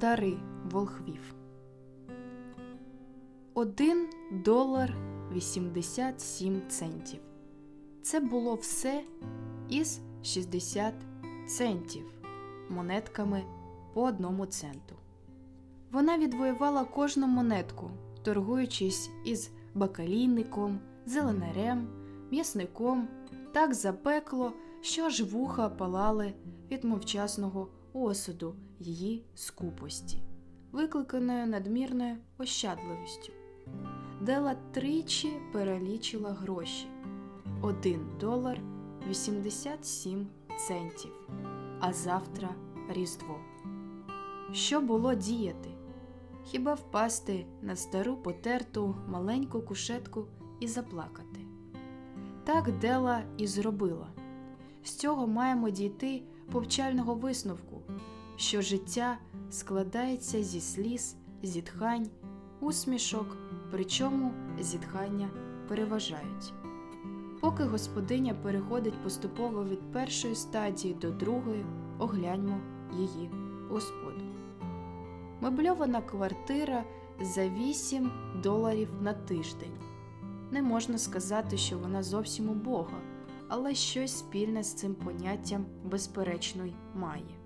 Дари волхвів. Один долар 87 центів. Це було все із 60 центів монетками по одному центу. Вона відвоювала кожну монетку, торгуючись із бакалійником, зеленарем, м'ясником, так запекло, що аж вуха палали від мовчасного осуду її скупості, викликаною надмірною ощадливістю. Дела тричі перелічила гроші 1 долар 87 центів, а завтра Різдво. Що було діяти? Хіба впасти на стару потерту маленьку кушетку і заплакати? Так Дела і зробила. З цього маємо дійти повчального висновку, що життя складається зі сліз, зітхань, усмішок, причому зітхання переважають. Поки господиня переходить поступово від першої стадії до другої, огляньмо її господу. Мебльована квартира за 8 доларів на тиждень. Не можна сказати, що вона зовсім убога, але щось спільне з цим поняттям безперечно й має.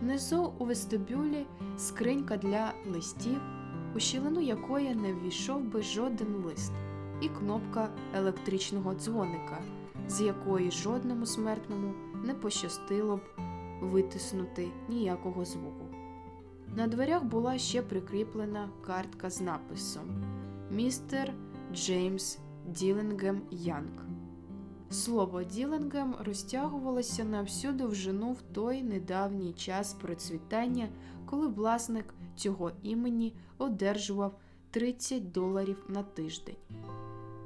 Внизу у вестибюлі скринька для листів, у щілину якої не ввійшов би жоден лист, і кнопка електричного дзвоника, з якої жодному смертному не пощастило б витиснути ніякого звуку. На дверях була ще прикріплена картка з написом Містер Джеймс Ділінгем Янг. Слово Ділінгем розтягувалося на всю довжину в той недавній час процвітання, коли власник цього імені одержував 30 доларів на тиждень.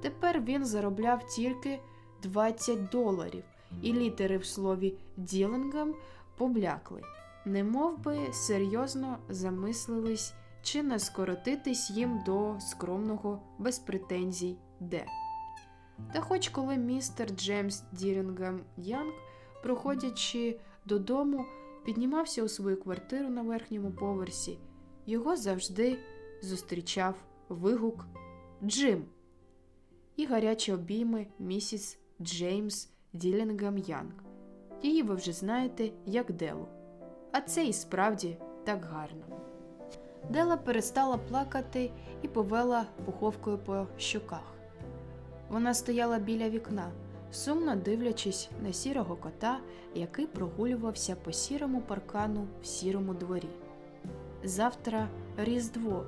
Тепер він заробляв тільки 20 доларів, і літери в слові Ділінгем поблякли, немов би серйозно замислились, чи не скоротитись їм до скромного без претензій де. Та хоч коли містер Джеймс Дірінгем Янг, проходячи додому, піднімався у свою квартиру на верхньому поверсі, його завжди зустрічав вигук Джим і гарячі обійми місіс Джеймс Ділінгем Янг. Її ви вже знаєте як Делу. А це і справді так гарно. Дела перестала плакати і повела пуховкою по щоках. Вона стояла біля вікна, сумно дивлячись на сірого кота, який прогулювався по сірому паркану в сірому дворі. Завтра Різдво,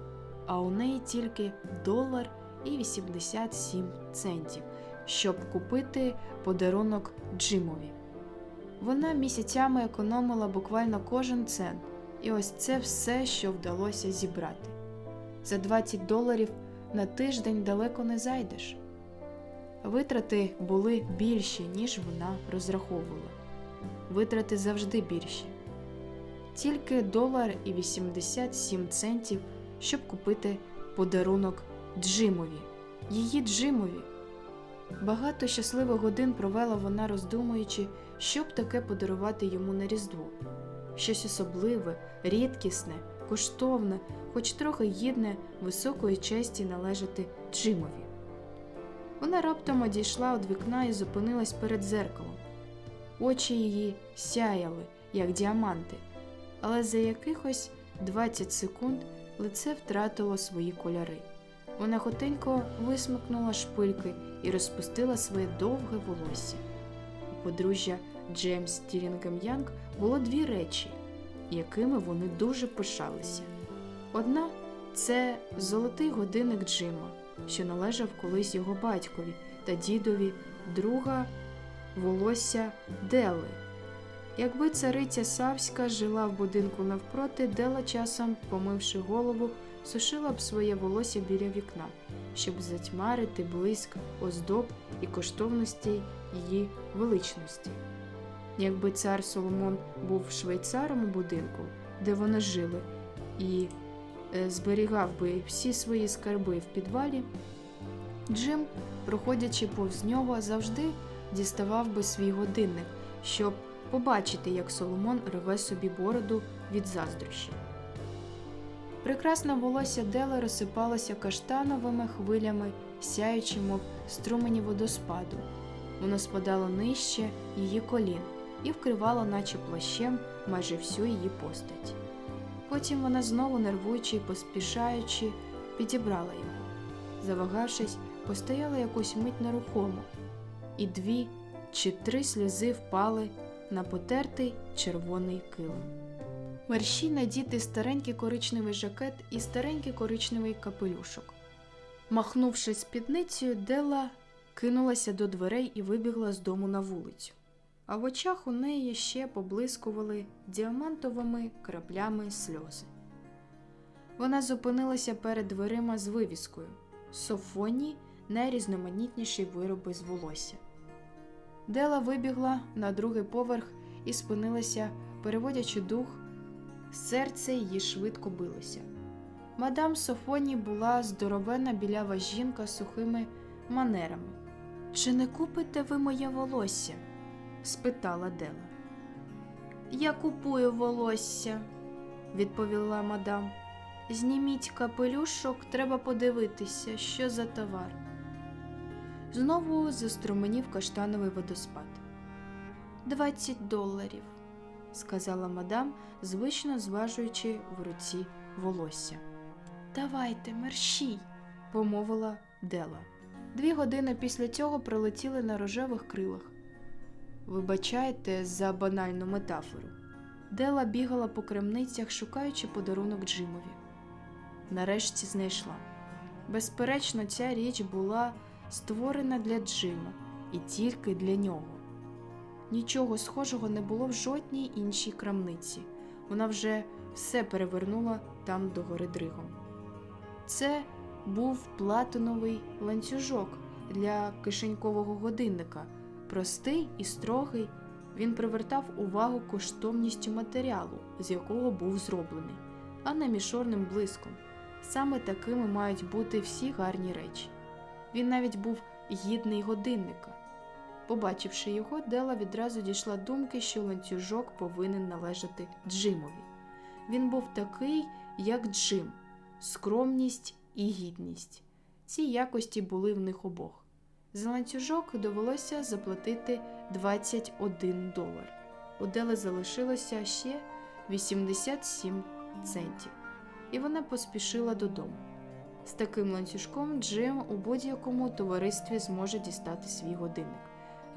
а у неї тільки долар і 87 центів, щоб купити подарунок Джимові. Вона місяцями економила буквально кожен цент, і ось це все, що вдалося зібрати. За 20 доларів на тиждень далеко не зайдеш. Витрати були більші, ніж вона розраховувала. Витрати завжди більші. Тільки долар і 87 центів, щоб купити подарунок Джимові, її Джимові. Багато щасливих годин провела вона, роздумуючи, що б таке подарувати йому на Різдво. Щось особливе, рідкісне, коштовне, хоч трохи гідне високої честі належати Джимові. Вона раптом одійшла від вікна і зупинилась перед зеркалом. Очі її сяяли, як діаманти, але за якихось 20 секунд лице втратило свої кольори. Вона хотенько висмикнула шпильки і розпустила своє довге волосся. У подружжя Джеймс Тірінгем Янг було дві речі, якими вони дуже пишалися. Одна це золотий годинник Джима, що належав колись його батькові та дідові, друга волосся Дели. Якби цариця Савська жила в будинку навпроти, Дела часом, помивши голову, сушила б своє волосся біля вікна, щоб затьмарити блиск оздоб і коштовностей її величності. Якби цар Соломон був швейцаром у будинку, де вони жили, і зберігав би всі свої скарби в підвалі, Джим, проходячи повз нього, завжди діставав би свій годинник, щоб побачити, як Соломон рве собі бороду від заздрощів. Прекрасне волосся Дели розсипалося каштановими хвилями, сяючи, мов струмені водоспаду. Воно спадало нижче її колін і вкривало, наче плащем, майже всю її постать. Потім вона знову, нервуючи й поспішаючи, підібрала його. Завагавшись, постояла якусь мить нерухомо, і дві чи три сльози впали на потертий червоний килим. Мерщій надіти старенький коричневий жакет і старенький коричневий капелюшок. Махнувши спідницею, Дела кинулася до дверей і вибігла з дому на вулицю. А в очах у неї ще поблискували діамантовими краплями сльози. Вона зупинилася перед дверима з вивіскою Софоні найрізноманітніші вироби з волосся. Дела вибігла на другий поверх і спинилася, переводячи дух, серце її швидко билося. Мадам Софоні була здоровена білява жінка з сухими манерами. Чи не купите ви моє волосся? Спитала Дела. Я купую волосся, відповіла мадам. Зніміть капелюшок, треба подивитися, що за товар. Знову заструменів каштановий водоспад. Двадцять доларів, сказала мадам, звично зважуючи в руці волосся. Давайте, мерщій, помовила Дела. Дві години після цього прилетіли на рожевих крилах. Вибачайте за банальну метафору. Дела бігала по крамницях, шукаючи подарунок Джимові. Нарешті знайшла. Безперечно, ця річ була створена для Джима і тільки для нього. Нічого схожого не було в жодній іншій крамниці. Вона вже все перевернула там догори дригом. Це був платиновий ланцюжок для кишенькового годинника. Простий і строгий, він привертав увагу коштовністю матеріалу, з якого був зроблений, а не мішорним блиском. Саме такими мають бути всі гарні речі. Він навіть був гідний годинника. Побачивши його, Дела відразу дійшла думки, що ланцюжок повинен належати Джимові. Він був такий, як Джим, скромність і гідність. Ці якості були в них обох. За ланцюжок довелося заплатити 21 долар. У Дели залишилося ще 87 центів, і вона поспішила додому. З таким ланцюжком Джим у будь-якому товаристві зможе дістати свій годинник,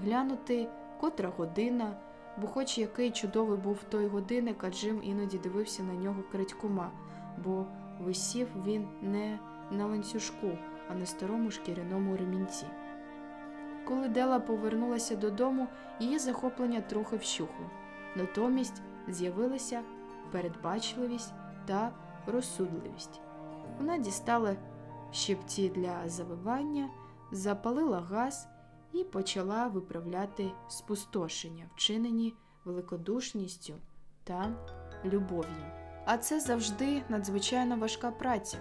глянути, котра година, бо, хоч який чудовий був той годинник, а Джим іноді дивився на нього крадькома, бо висів він не на ланцюжку, а на старому шкіряному ремінці. Коли Дела повернулася додому, її захоплення трохи вщухло. Натомість з'явилися передбачливість та розсудливість. Вона дістала щипці для завивання, запалила газ і почала виправляти спустошення, вчинені великодушністю та любов'ю. А це завжди надзвичайно важка праця,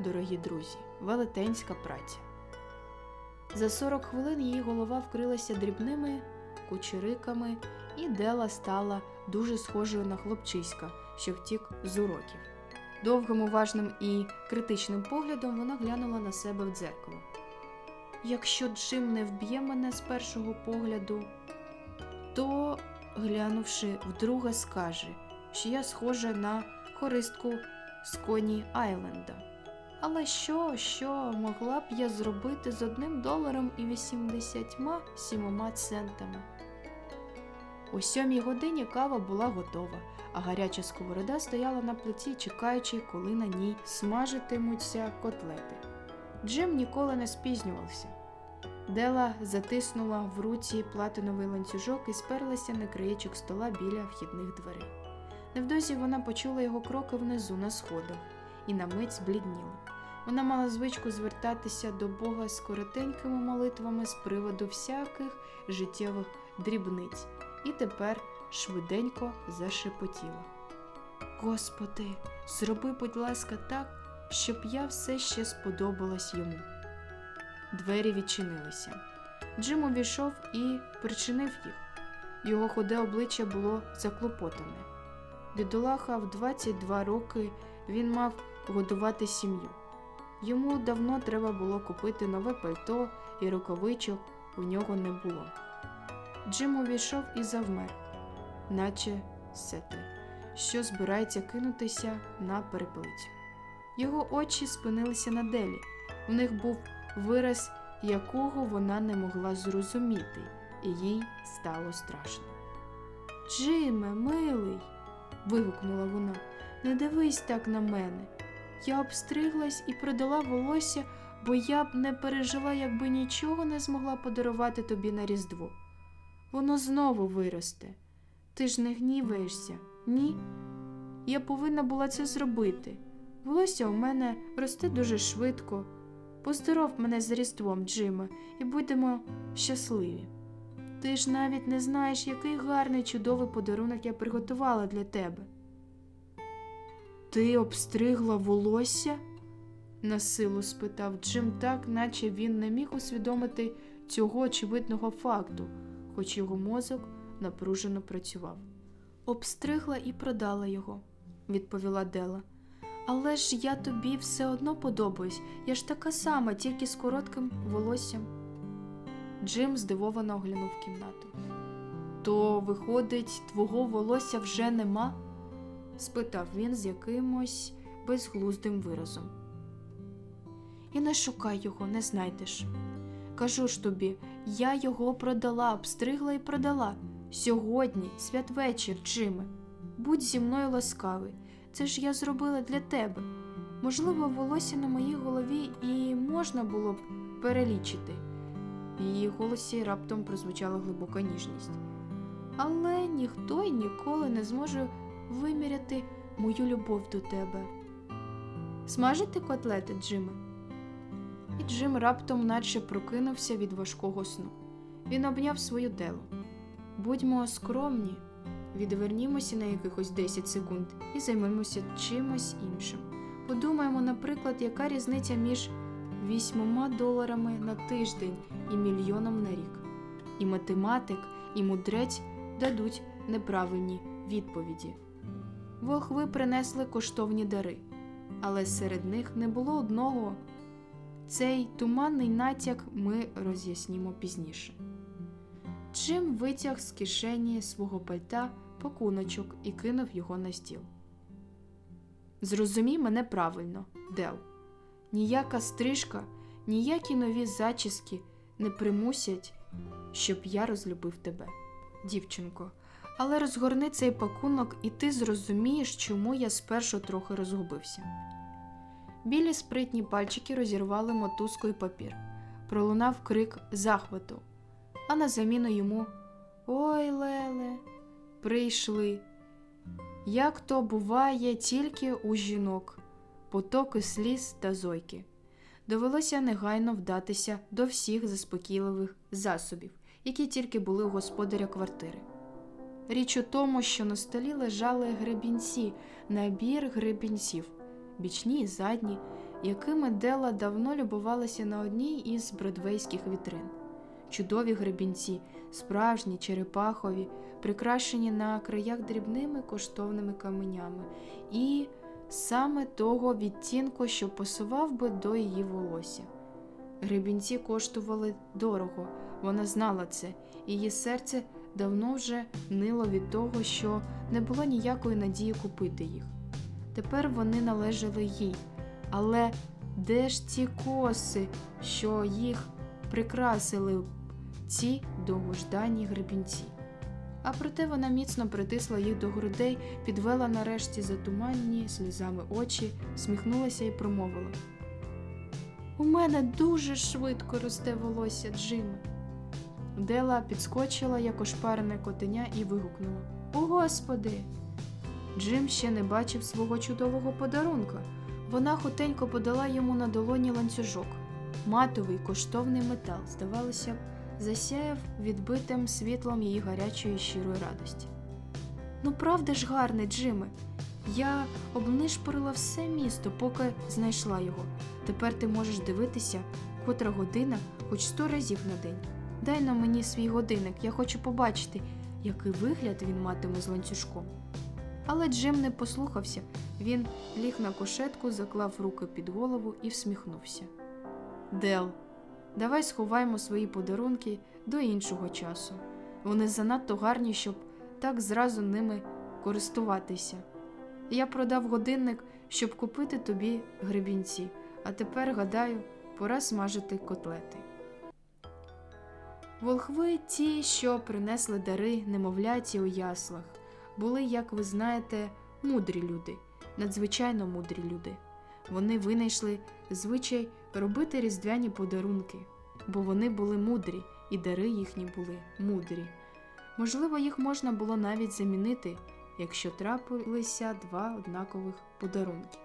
дорогі друзі, велетенська праця. За 40 хвилин її голова вкрилася дрібними кучериками, і Дела стала дуже схожою на хлопчиська, що втік з уроків. Довгим, уважним і критичним поглядом вона глянула на себе в дзеркало. Якщо Джим не вб'є мене з першого погляду, то, глянувши, вдруге скаже, що я схожа на хористку з Коні Айленда. Але що, що могла б я зробити з одним доларом і 87 центами? О сьомій годині кава була готова, а гаряча сковорода стояла на плиті, чекаючи, коли на ній смажитимуться котлети. Джим ніколи не спізнювався. Дела затиснула в руці платиновий ланцюжок і сперлася на краєчок стола біля вхідних дверей. Невдовзі вона почула його кроки внизу на сходах і на мить зблідніла. Вона мала звичку звертатися до Бога з коротенькими молитвами з приводу всяких життєвих дрібниць, і тепер швиденько зашепотіла. Господи, зроби, будь ласка, так, щоб я все ще сподобалась йому. Двері відчинилися. Джим увійшов і причинив їх. Його худе обличчя було заклопотане. Бідолаха в 22 роки він мав годувати сім'ю. Йому давно треба було купити нове пальто і рукавичок у нього не було. Джим увійшов і завмер, наче сете, що збирається кинутися на переплицю. Його очі спинилися на Делі. В них був вираз, якого вона не могла зрозуміти, і їй стало страшно. Джиме, милий. вигукнула вона, не дивись так на мене. Я обстриглась і продала волосся, бо я б не пережила, якби нічого не змогла подарувати тобі на Різдво. Воно знову виросте. Ти ж не гніваєшся, ні? Я повинна була це зробити. Волосся у мене росте дуже швидко. Поздоров мене з Різдвом, Джиме, і будемо щасливі. Ти ж навіть не знаєш, який гарний чудовий подарунок я приготувала для тебе. Ти обстригла волосся? насилу спитав Джим так, наче він не міг усвідомити цього очевидного факту, хоч його мозок напружено працював. Обстригла і продала його, відповіла Дела. Але ж я тобі все одно подобаюсь. Я ж така сама, тільки з коротким волоссям. Джим здивовано оглянув кімнату. То, виходить, твого волосся вже нема? Спитав він з якимось безглуздим виразом. І не шукай його, не знайдеш. Кажу ж тобі, я його продала, обстригла і продала. Сьогодні, святвечір, Джиме. Будь зі мною ласкавий. Це ж я зробила для тебе. Можливо, волосся на моїй голові і можна було б перелічити. В її голосі раптом прозвучала глибока ніжність. Але ніхто й ніколи не зможе виміряти мою любов до тебе. Смажити котлети, Джиме? І Джим раптом наче прокинувся від важкого сну. Він обняв свою делу. Будьмо скромні, відвернімося на якихось 10 секунд і займемося чимось іншим. Подумаємо, наприклад, яка різниця між вісьмома доларами на тиждень і мільйоном на рік. І математик, і мудрець дадуть неправильні відповіді. Волхви принесли коштовні дари, але серед них не було одного. Цей туманний натяк ми роз'яснімо пізніше. Джим витяг з кишені свого пальта пакуночок і кинув його на стіл. Зрозумій мене правильно, Дел. Ніяка стрижка, ніякі нові зачіски не примусять, щоб я розлюбив тебе, дівчинко. Але розгорни цей пакунок, і ти зрозумієш, чому я спершу трохи розгубився. Білі спритні пальчики розірвали мотузку і папір. Пролунав крик захвату, а на заміну йому Ой, Леле, прийшли. Як то буває тільки у жінок, потоки сліз та зойки. Довелося негайно вдатися до всіх заспокійливих засобів, які тільки були у господаря квартири. Річ у тому, що на столі лежали гребінці, набір гребінців, бічні і задні, якими Дела давно любувалася на одній із бродвейських вітрин. Чудові гребінці, справжні черепахові, прикрашені на краях дрібними коштовними каменями, і саме того відтінку, що посував би до її волосся. Гребінці коштували дорого, вона знала це, її серце давно вже нило від того, що не було ніякої надії купити їх. Тепер вони належали їй. Але де ж ті коси, що їх прикрасили ці довгождані гребінці? А проте вона міцно притисла їх до грудей, підвела нарешті затуманні сльозами очі, сміхнулася і промовила. У мене дуже швидко росте волосся, Джиме. Дела підскочила, як ошпарене котеня, і вигукнула О, Господи! Джим ще не бачив свого чудового подарунка. Вона хутенько подала йому на долоні ланцюжок. Матовий коштовний метал, здавалося б, засяяв відбитим світлом її гарячої щирої радості. Ну, правда ж гарний, Джиме. Я обнишпорила все місто, поки знайшла його. Тепер ти можеш дивитися, котра година, хоч сто разів на день. Дай на мені свій годинник, я хочу побачити, який вигляд він матиме з ланцюжком. Але Джим не послухався. Він ліг на кушетку, заклав руки під голову і всміхнувся. Дел, давай сховаємо свої подарунки до іншого часу. Вони занадто гарні, щоб так зразу ними користуватися. Я продав годинник, щоб купити тобі гребінці, а тепер, гадаю, пора смажити котлети. Волхви, ті, що принесли дари немовляті у яслах, були, як ви знаєте, мудрі люди, надзвичайно мудрі люди. Вони винайшли звичай робити різдвяні подарунки, бо вони були мудрі, і дари їхні були мудрі. Можливо, їх можна було навіть замінити, якщо трапилися два однакових подарунки.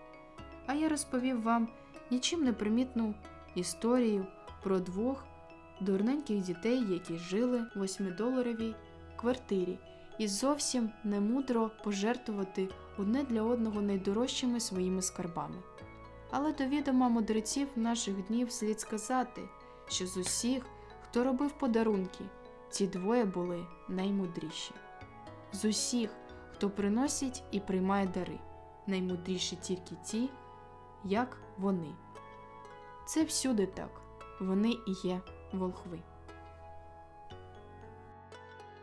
А я розповів вам нічим не примітну історію про двох дурненьких дітей, які жили в восьмидоларовій квартирі, і зовсім не мудро пожертвувати одне для одного найдорожчими своїми скарбами. Але до відома мудреців наших днів слід сказати, що з усіх, хто робив подарунки, ці двоє були наймудріші. З усіх, хто приносить і приймає дари, наймудріші тільки ті, як вони. Це всюди так, вони і є волхви.